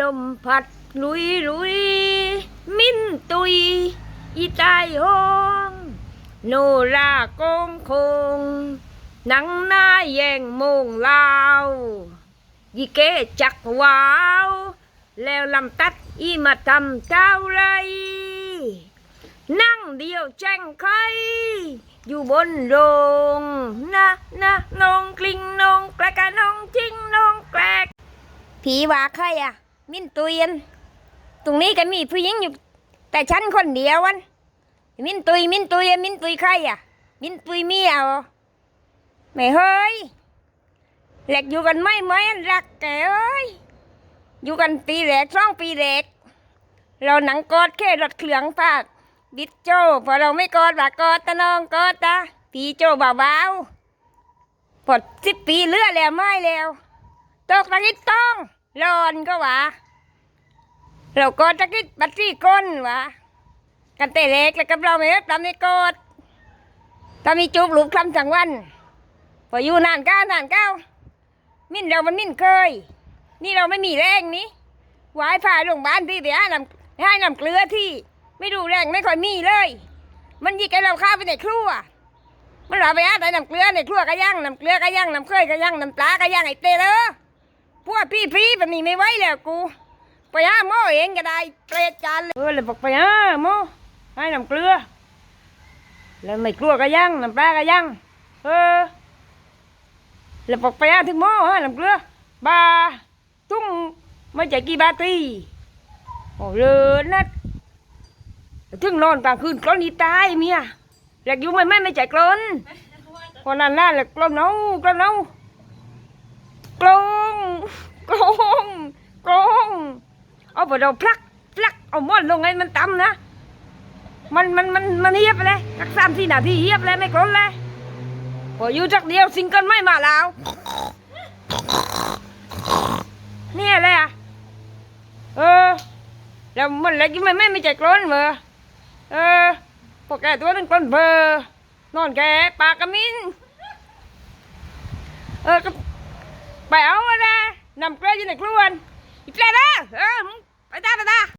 ลมพัดลุยลุย มิ้นตุย อีตายห้องโนราโกงคง หนังหน้าแย่งโมงลาวยีเกจักวาว แล้วลำตัดอีมาทำเจ้าไร นั่งเดียวแจ้งใคร อยู่บนโรงนะนะนองกลิ้งนองแกลกะนองจิงนองแกลกผีว่าใครอะ มินตุยนตรงนี้ก็มีผู้หญิงอยู่ แต่ฉันคนเดียววันมินตุยมินตุยมินตุยใครอะ มินตุยเมียเหรอไม่เฮ้ยแหลกอยู่กันไม่ไหมอันรักแกเอ้ยอยู่กันปีแรกสองปีแรกเราหนังกอดแค่รถเครื่องภาคบิดโจพอเราไม่กอดว่ากอดตะน้องกอดตาปีโจเบาๆพอสิบปีเลือแล้วไม่แล้วตกตะกิดต้อง ร้อนก็ว่าเรากดตะกิดบัตรี่ก้นว่ากันเตะเล็กแล้วกับเราไม่เอิบตามในกอดถ้ามีจูบหลุกคลำทั้งวันพออยู่นานก้านานก้ามิ้นเรามันมิ้นเคย นี่เราไม่มีแรงนี้วายพาโรงพยาบาลพี่ไปให้นำให้น้ำเกลือที่ ไม่ดูแรงไม่ค่อยมีเลย มันยิกให้เราข้าไปในครัวมันเราไปหาแต่น้ำเกลือในครัวก็ย่างน้ำเกลือก็ย่างน้ำเคยก็ย่างน้ำปลาก็ย่างไอเตะเลย พวกพี่พี่แบบนี้ไม่ไหวแล้วกู ไปหาหม้อเองก็ได้เปรตจานเลยเออเลยบอกไปหาหม้อให้น้ำเกลือ แล้วไม่กลัวก็ย่างน้ำปลาก็ย่างเออแล้วบอกไปหาถึงหม้อให้น้ำเกลือบาตุ้งไม่ใจกี่บาทีโอ้เลยนัดถึงนอนกลางคืนกลอนนี่ตายเมียอยากอยู่ไม่ไม่ไม่ใจกลอนพอนั้นน่าแหละกลอนเอากลอนเอากลง กลงกลงเอาไปเราพลักพลักเอาหม้อนลงให้มันต่ำนะ มันมันมันมันเฮียบไปเลยสักสามสี่นาทีเฮียบเลยไม่กลนเลยพออยู่จักเดียวซิงเกิลไม่มาแล้วเนี่ยเลยอะเออแล้วมันอะไรกินไม่ไม่ไม่ใจกลนเบอเออพวกแกตัวนึงกลนเบอร์นอนแกปากกระมินเออก็ไปเอาอะไร นำเกลืออยู่ในครัวอีกแล้วนะเออมึงไปตาไปตา